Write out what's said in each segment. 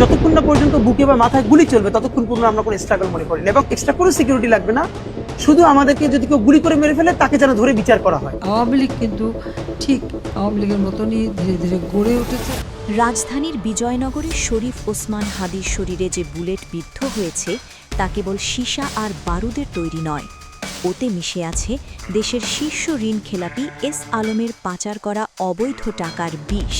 যতক্ষণ না পর্যন্ত বুকে বা মাথায় গুলি চলবে ততক্ষণ পর্যন্ত আমরা কোনো স্ট্রাগল মনে করি না। এবং এক্সট্রা কোনো সিকিউরিটি লাগবে না। শুধু আমাদেরকে যদি কেউ গুলি করে মেরে ফেলে তাকে যেন ধরে বিচার করা হয়। আওয়ামী লীগ কিন্তু ঠিক আওয়ামী লীগের মতনই ধীরে ধীরে গড়ে উঠেছে। রাজধানীর বিজয়নগরে শরীফ ওসমান হাদির শরীরে যে বুলেট বিদ্ধ হয়েছে তা কেবল সীসা আর বারুদের তৈরি নয়। ওতে মিশে আছে দেশের শীর্ষ ঋণ খেলাপি এস আলমের পাচার করা অবৈধ টাকার বিষ।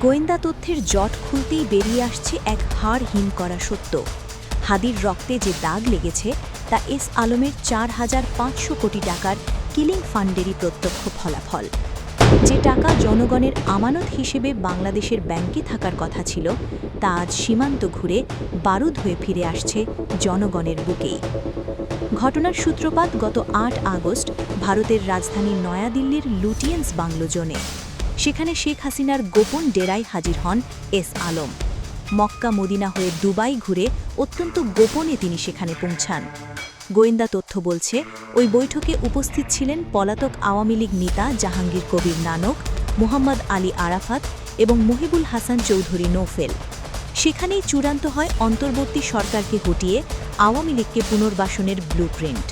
গোয়েন্দা তথ্যের জট খুলতেই বেরিয়ে আসছে এক হাড় হিম করা সত্য। হাদির রক্তে যে দাগ লেগেছে, তা এস আলমের চার হাজার পাঁচশো কোটি টাকার কিলিং ফান্ডেরই প্রত্যক্ষ ফলাফল। যে টাকা জনগণের আমানত হিসেবে বাংলাদেশের ব্যাংকে থাকার কথা ছিল, তা আজ সীমান্ত ঘুরে বারুদ হয়ে ফিরে আসছে জনগণের বুকেই। ঘটনার সূত্রপাত গত আট আগস্ট ভারতের রাজধানী নয়াদিল্লির লুটিয়েন্স বাংলো জোনে সেখানে শেখ হাসিনার গোপন ডেরায় হাজির হন এস আলম। মক্কা মদিনা হয়ে দুবাই ঘুরে অত্যন্ত গোপনে তিনি সেখানে পৌঁছান। গোয়েন্দা তথ্য বলছে, ওই বৈঠকে উপস্থিত ছিলেন পলাতক আওয়ামী লীগ নেতা জাহাঙ্গীর কবির নানক, মোহাম্মদ আলী আরাফাত এবং মহিবুল হাসান চৌধুরী নৌফেল। সেখানেই চূড়ান্ত হয় অন্তর্বর্তী সরকারকে হটিয়ে আওয়ামী লীগকে পুনর্বাসনের ব্লুপ্রিন্ট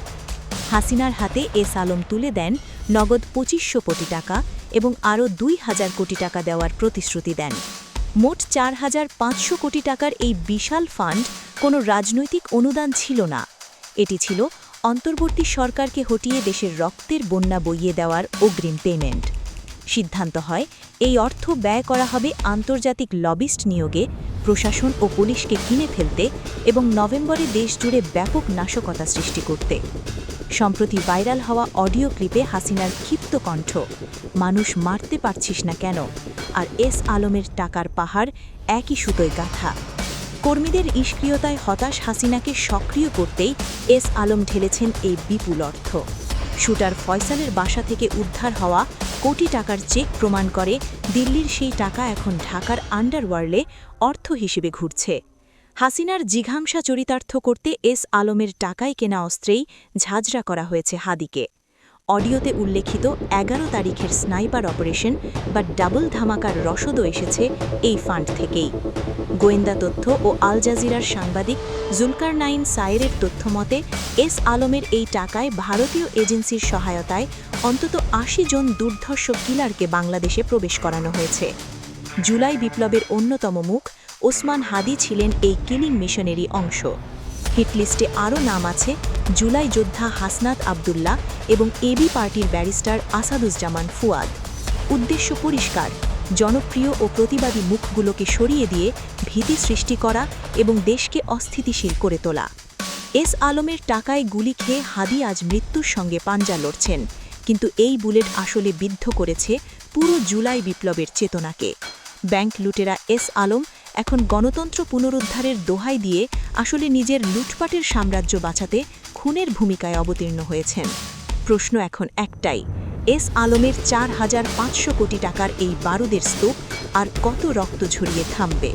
হাসিনার হাতে এস আলম তুলে দেন নগদ পঁচিশশো কোটি টাকা এবং আরও দুই হাজার কোটি টাকা দেওয়ার প্রতিশ্রুতি দেন। মোট চার হাজার পাঁচশো কোটি টাকার এই বিশাল ফান্ড কোনো রাজনৈতিক অনুদান ছিল না। এটি ছিল অন্তর্বর্তী সরকারকে হটিয়ে দেশের রক্তের বন্যা বইয়ে দেওয়ার অগ্রিম পেমেন্ট। সিদ্ধান্ত হয়, এই অর্থ ব্যয় করা হবে আন্তর্জাতিক লবিস্ট নিয়োগে, প্রশাসন ও পুলিশকে কিনে ফেলতে এবং নভেম্বরে দেশজুড়ে ব্যাপক নাশকতা সৃষ্টি করতে। সম্প্রতি ভাইরাল হওয়া অডিও ক্লিপে হাসিনার ক্ষিপ্ত কণ্ঠ। মানুষ মারতে পারছিস না কেন? আর এস আলমের টাকার পাহাড় একই সুতোয় গাথা। কর্মীদের নিষ্ক্রিয়তায় হতাশ হাসিনাকে সক্রিয় করতেই এস আলম ঢেলেছেন এই বিপুল অর্থ। শুটার ফয়সালের বাসা থেকে উদ্ধার হওয়া কোটি টাকার চেক প্রমাণ করে দিল্লির সেই টাকা এখন ঢাকার আন্ডারওয়ার্ল্ডে অর্থ হিসেবে ঘুরছে। হাসিনার জিঘাংসা চরিতার্থ করতে এস আলমের টাকায় কেনা অস্ত্রেই ঝাঁঝরা করা হয়েছে হাদিকে। অডিওতে উল্লেখিত এগারো তারিখের স্নাইপার অপারেশন বা ডাবল ধামাকার রসদও এসেছে এই ফান্ড থেকেই। গোয়েন্দা তথ্য ও আল জাজিরার সাংবাদিক জুলকার নাইন সায়েরের তথ্যমতে এস আলমের এই টাকায় ভারতীয় এজেন্সির সহায়তায় অন্তত আশি জন দুর্ধর্ষ কিলারকে বাংলাদেশে প্রবেশ করানো হয়েছে। জুলাই বিপ্লবের অন্যতম মুখ, ওসমান হাদি ছিলেন এই কিলিং মিশনেরই অংশ। হিটলিস্টে আরও নাম আছে, জুলাই যোদ্ধা হাসনাত আবদুল্লাহ এবং এবি পার্টির ব্যারিস্টার আসাদুজ্জামান ফুয়াদ। উদ্দেশ্য পরিষ্কার, জনপ্রিয় ও প্রতিবাদী মুখগুলোকে সরিয়ে দিয়ে ভীতি সৃষ্টি করা এবং দেশকে অস্থিতিশীল করে তোলা। এস আলমের টাকায় গুলি খেয়ে হাদি আজ মৃত্যুর সঙ্গে পাঞ্জা লড়ছেন, কিন্তু এই বুলেট আসলে বিদ্ধ করেছে পুরো জুলাই বিপ্লবের চেতনাকে। ব্যাংক লুটেরা এস আলম এখন গণতন্ত্র পুনরুদ্ধারের দোহাই দিয়ে আসলে নিজের লুটপাটের সাম্রাজ্য বাঁচাতে খুনের ভূমিকায় অবতীর্ণ হয়েছেন। প্রশ্ন এখন একটাই, এস আলমের চার হাজার পাঁচশো কোটি টাকার এই বারুদের স্তূপ আর কত রক্ত ঝরিয়ে থামবে?